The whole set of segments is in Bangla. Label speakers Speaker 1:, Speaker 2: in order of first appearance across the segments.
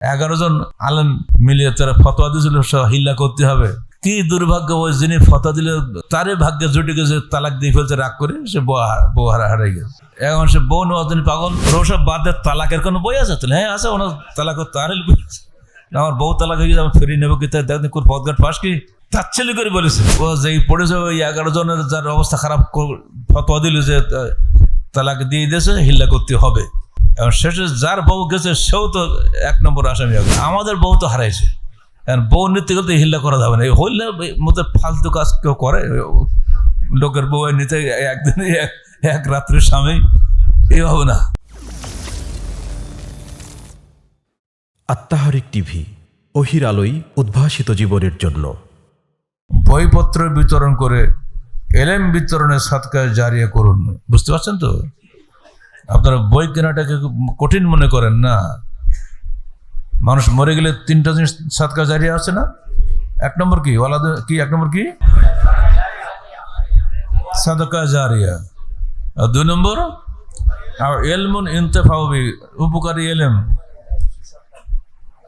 Speaker 1: এগারো জন আলেম মিলিয়ে তারা ফতোয়া দিয়েছিল হিল্লা করতে হবে। কি দুর্ভাগ্য, ওই যিনি ফতোয়া দিলে তারই ভাগ্যে জুটে গেছে, তালাক দিয়ে ফেলছে, রাগ করে সে বউ হারা হারাই গেছে। এখন সে বউ নেওয়া তিনি পাগল। ওসব বাদে তালাকের কোনো বই আছে? তাহলে হ্যাঁ আছে, ওনার তালাক তারই আমার বউ তালাক হয়ে গেছে, আমি ফিরিয়ে নেব কি? তাই দেখেন, কোন পদঘাট পাস কি? তাচ্ছিলি করে বলেছে, ও যেই পড়েছে, ওই এগারো জনের যার অবস্থা খারাপ ফতোয়া দিল যে তালাক দিয়ে দিয়েছে, হিল্লা করতে হবে। এবং শেষে যার বউ গেছে সেও তো এক নম্বর আসামি হবে। আমাদের বউ তো হারাইছে। এখন বউ নিতে গেলে হিল্লা করা যাবে না। এই হইলে মতো ফালতু কাজ কেউ করে? লোকের বউ নিতে একদিনে এক রাত্রির স্বামী এইভাবে না।
Speaker 2: আত্মাহারিক টিভি অহির আলোই উদ্ভাসিত জীবনের জন্য।
Speaker 1: বইপত্র বিতরণ করে এলেম বিতরণের সৎকার জারিয়া করুন। বুঝতে পারছেন তো? আপনারা বই কেনাটাকে কঠিন মনে করেন না। মানুষ মরে গেলে তিনটা জিনিস সৎকার জারিয়া আছে না? এক নম্বর কি? ওয়ালাদ কি? এক নম্বর কি? সাদকা জারিয়া। আর দুই নম্বর, আর এলমুন ইন্তেফাবি উপকারী এলেম।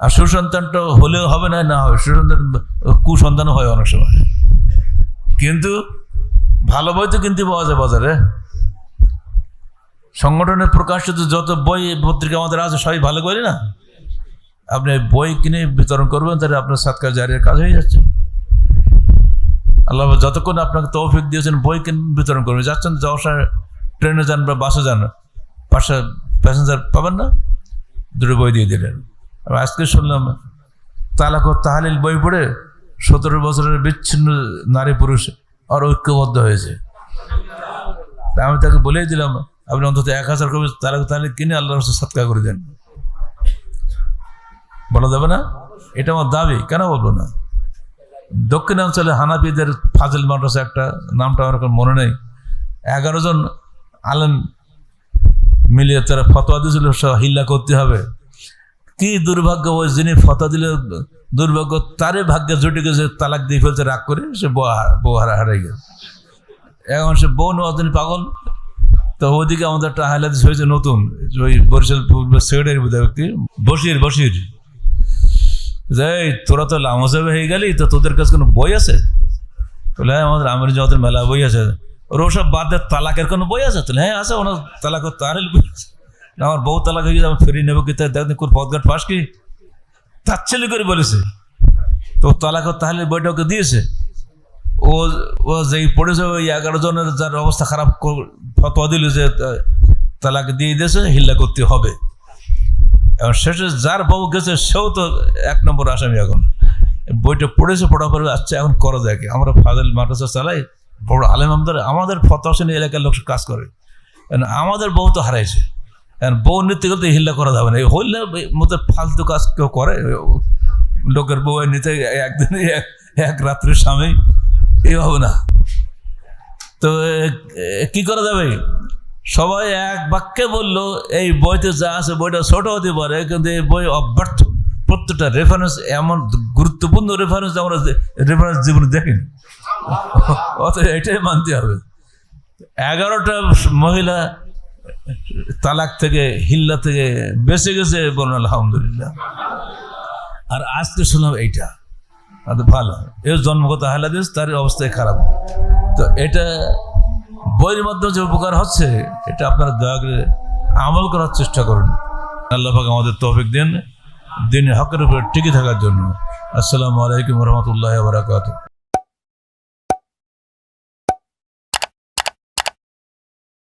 Speaker 1: আর সুসন্তানটা হলেও হবে না না হবে। সুসন্তান কুসন্তানও হয় অনেক সময়। কিন্তু ভালো বই তো কিনতে পাওয়া যায় বাজারে। সংগঠনের প্রকাশিত যত বই পত্রিকা আমাদের আছে, সবই ভালো করে না? আপনি বই কিনে বিতরণ করবেন, তাহলে আপনার সাতকার জারির কাজ হয়ে যাচ্ছে। আল্লাহ যতক্ষণ আপনাকে তৌফিক দিয়েছেন, বই কিনে বিতরণ করবেন। যাচ্ছেন, যাওয়ার ট্রেনে যান বা বাসে যান, পাশে প্যাসেঞ্জার পাবেন না? দুটো বই দিয়ে দিলেন। আজকে শুনলাম, তালাক তাহালিল বই পড়ে সতেরো বছরের বিচ্ছিন্ন নারী পুরুষ আর ঐক্যবদ্ধ হয়েছে। আমি তাকে বলেই দিলাম আপনি অন্তত এক হাজার কবি তালাক তাহলে কিনে আল্লাহ রসুল সৎকার করে দেন। বলা যাবে না? এটা আমার দাবি, কেন বলব না? দক্ষিণাঞ্চলে হানাপিদের ফাজিল মাদ্রাসা একটা, নামটা আমার মনে নেই। এগারো জন আলেম মিলিয়ে তারা ফতোয়া দিয়েছিল হিল্লা করতে হবে। কি দুর্ভাগ্য ওই যিনি ফতোয়া দিলে, দুর্ভাগ্য তারই ভাগ্যে জুটে গেছে, তালাক দিয়ে ফেলছে, রাগ করে সে বউ হারা হারাই গেছে। এখন সে বউ নেওয়া পাগল। তো ওদিকে আমাদের একটা হয়েছে নতুন, ওই বরিশাল সেক্রেটারি ব্যক্তি বসির বসির যে এই তোরা তো লামসাবে হয়ে গেলি, তো তোদের কাছে কোনো বই আছে? তাহলে হ্যাঁ আমাদের আমির জগতের মেলা বই আছে। ওর ওসব বাদ দিয়ে তালাকের কোনো বই আছে? তাহলে হ্যাঁ আছে, ওনার তালাক আছে। আমার বউ তালাক হয়ে গেছে, আমি ফিরিয়ে নেব কি? দেখেন কোন পদঘাট পাস কি? তাচ্ছিলি করে বলেছে, তো তালাক তাহলে বইটা ওকে দিয়েছে। ও ও যেই পড়েছে, ওই এগারো জনের যার অবস্থা খারাপ ফতোয়া দিল যে তালাক দিয়ে দিয়েছে, হিল্লা করতে হবে। এবং শেষে যার বউ গেছে, সেও তো এক নম্বর আসামি এখন। বইটা পড়েছে পড়া পরে আচ্ছা এখন করা যায় কি? আমরা ফাজল মাদ্রাসা চালাই, বড় আলেম আমাদের আমাদের ফতোয়াশনী এলাকার লোক কাজ করে। আমাদের বউ তো হারাইছে। এখন বউ নিতে গেলে হিল্লা করা যাবে না। এই হইলে মতো ফালতু কাজ কেউ করে, লোকের বউ নিতে, একদিনে এক রাত্রির স্বামী এইভাবে না। তো কি করা যাবে? সবাই এক বাক্যে বলল, এই বইতে যা আছে, বইটা ছোট হতে পারে, কিন্তু এই বই অব্যর্থ। প্রত্যেকটা রেফারেন্স এমন গুরুত্বপূর্ণ রেফারেন্স আমরা রেফারেন্স জীবনে দেখিনি। অত এটাই মানতে হবে। এগারোটা মহিলা তালাক থেকে, হিল্লা থেকে বেঁচে গেছে বলুন, আলহামদুলিল্লাহ। আর আজকে শুনলাম এইটা। ভালো। এর জন্মগত হালাদিস তার অবস্থায় খারাপ। তো এটা বইয়ের মাধ্যমে যে উপকার হচ্ছে, এটা আপনারা দয়া করে আমল করার চেষ্টা করুন। আল্লাহ পাক আমাদের তৌফিক দিন দিন হকের উপরে টিকে থাকার জন্য। আসসালামু আলাইকুম রহমতুল্লাহ বারাকাতু